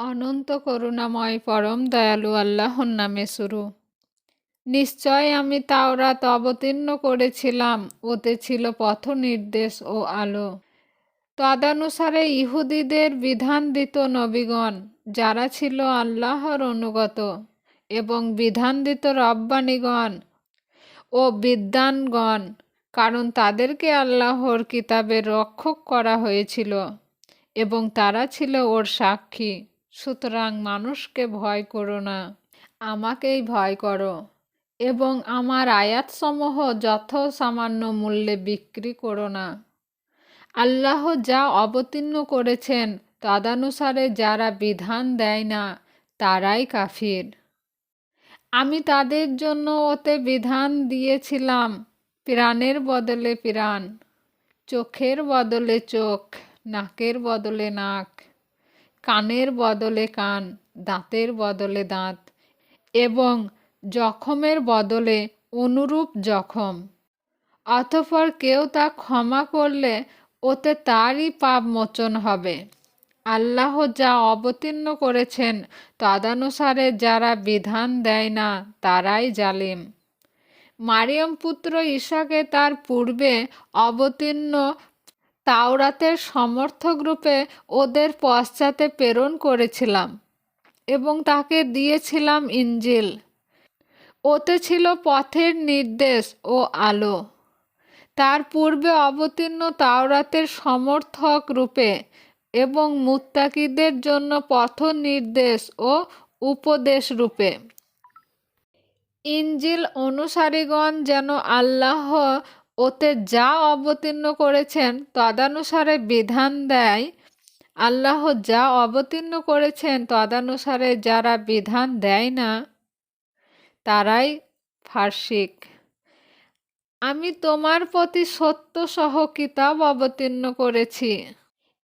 অনন্ত করুণাময় পরম দয়ালু আল্লাহর নামে শুরু। নিশ্চয় আমি তাওরাত অবতীর্ণ করেছিলাম, ওতে ছিল পথ নির্দেশ ও আলো। তদানুসারে ইহুদিদের বিধান দিত নবীগণ, যারা ছিল আল্লাহর অনুগত, এবং বিধান দিত রব্বানিগণ ও বিদ্যানগণ কারণ তাদেরকে আল্লাহর কিতাবের রক্ষক করা হয়েছিল, এবং তারা ছিল ওর সাক্ষী। সুতরাং মানুষকে ভয় করো না, আমাকেই ভয় করো এবং আমার আয়াতসমূহ যথ সামান্য মূল্যে বিক্রি করো না। আল্লাহ যা অবতীর্ণ করেছেন তদানুসারে যারা বিধান দেয় না, তারাই কাফির। আমি তাদের জন্য ওতে বিধান দিয়েছিলাম, প্রাণের বদলে প্রাণ, চোখের বদলে চোখ, নাকের বদলে নাক। কানের বদলে কান, দাঁতের বদলে দাঁত এবং জখমের বদলে অনুরূপ জখম। অতঃপর কেউ তা ক্ষমা করলে ওতে তারই পাপ মোচন হবে। আল্লাহ যা অবতীর্ণ করেছেন, তদানুসারে যারা বিধান দেয় না, তারাই জালিম। মারিয়ম পুত্র ঈশাকে তার পূর্বে অবতীর্ণ তাওরাতের সমর্থক রূপে ওদের পশ্চাতে প্রেরণ করেছিলাম এবং তাকে দিয়েছিলাম ইঞ্জিল। ওতে ছিল পথের নির্দেশ ও আলো। তার পূর্বে অবতীর্ণ তাওরাতের সমর্থক রূপে এবং মুত্তাকিদের জন্য পথ নির্দেশ ও উপদেশ রূপে। ইঞ্জিল অনুসারীগণ যেন আল্লাহ ওতে যা অবতীর্ণ করেছেন, তদানুসারে বিধান দেয়। আল্লাহ যা অবতীর্ণ করেছেন, তদানুসারে যারা বিধান দেয় না, তারাই ফার্সিক। আমি তোমার প্রতি সত্য সহ কিতাব অবতীর্ণ করেছি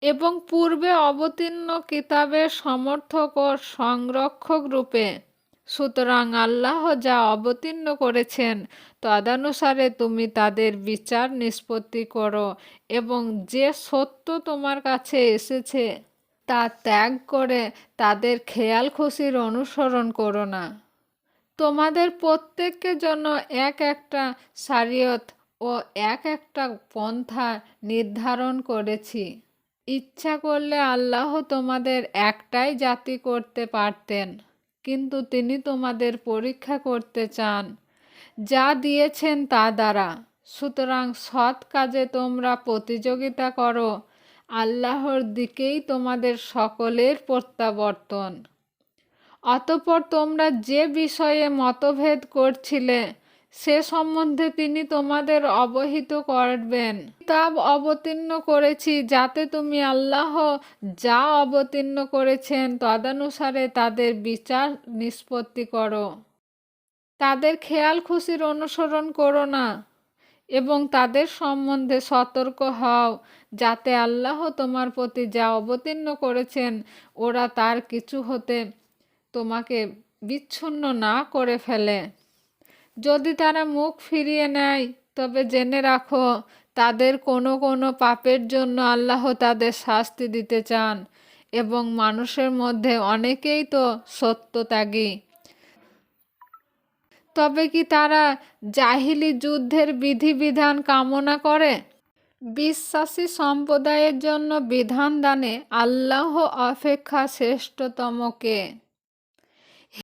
এবং পূর্বে অবতীর্ণ কিতাবের সমর্থক ও সংরক্ষক রূপে সুতরাং আল্লাহ যা অবতীর্ণ করেছেন, তদানুসারে তুমি তাদের বিচার নিষ্পত্তি করো এবং যে সত্য তোমার কাছে এসেছে তা ত্যাগ করে তাদের খেয়াল খুশির অনুসরণ করো না। তোমাদের প্রত্যেকের জন্য এক একটা সারিয়ত ও এক একটা পন্থা নির্ধারণ করেছি। ইচ্ছা করলে আল্লাহ তোমাদের একটাই জাতি করতে পারতেন। কিন্তু তিনি তোমাদের পরীক্ষা করতে চান। যা দিয়েছেন তা দ্বারা। সুতরাং সৎ কাজে তোমরা প্রতিযোগিতা করো। আল্লাহর দিকেই তোমাদের সকলের প্রত্যাবর্তন। অতপর তোমরা যে বিষয়ে মতভেদ করছিলে সে সম্বন্ধে তিনি তোমাদের অবহিত করবেন। কিতাব অবতীর্ণ করেছি, যাতে তুমি আল্লাহ যা অবতীর্ণ করেছেন তদানুসারে তাদের বিচার নিষ্পত্তি করো। তাদের খেয়াল খুশির অনুসরণ করো না এবং তাদের সম্বন্ধে সতর্ক হও, যাতে আল্লাহ তোমার প্রতি যা অবতীর্ণ করেছেন, ওরা তার কিছু হতে তোমাকে বিচ্ছিন্ন না করে ফেলে। যদি তারা মুখ ফিরিয়ে নেয়, তবে জেনে রাখো, তাদের কোনো কোনো পাপের জন্য আল্লাহ তাদের শাস্তি দিতে চান এবং মানুষের মধ্যে অনেকেই তো সত্য সত্যত্যাগী তবে কি তারা জাহিলি যুদ্ধের বিধিবিধান কামনা করে? বিশ্বাসী সম্প্রদায়ের জন্য বিধান দানে আল্লাহ অপেক্ষা শ্রেষ্ঠতমকে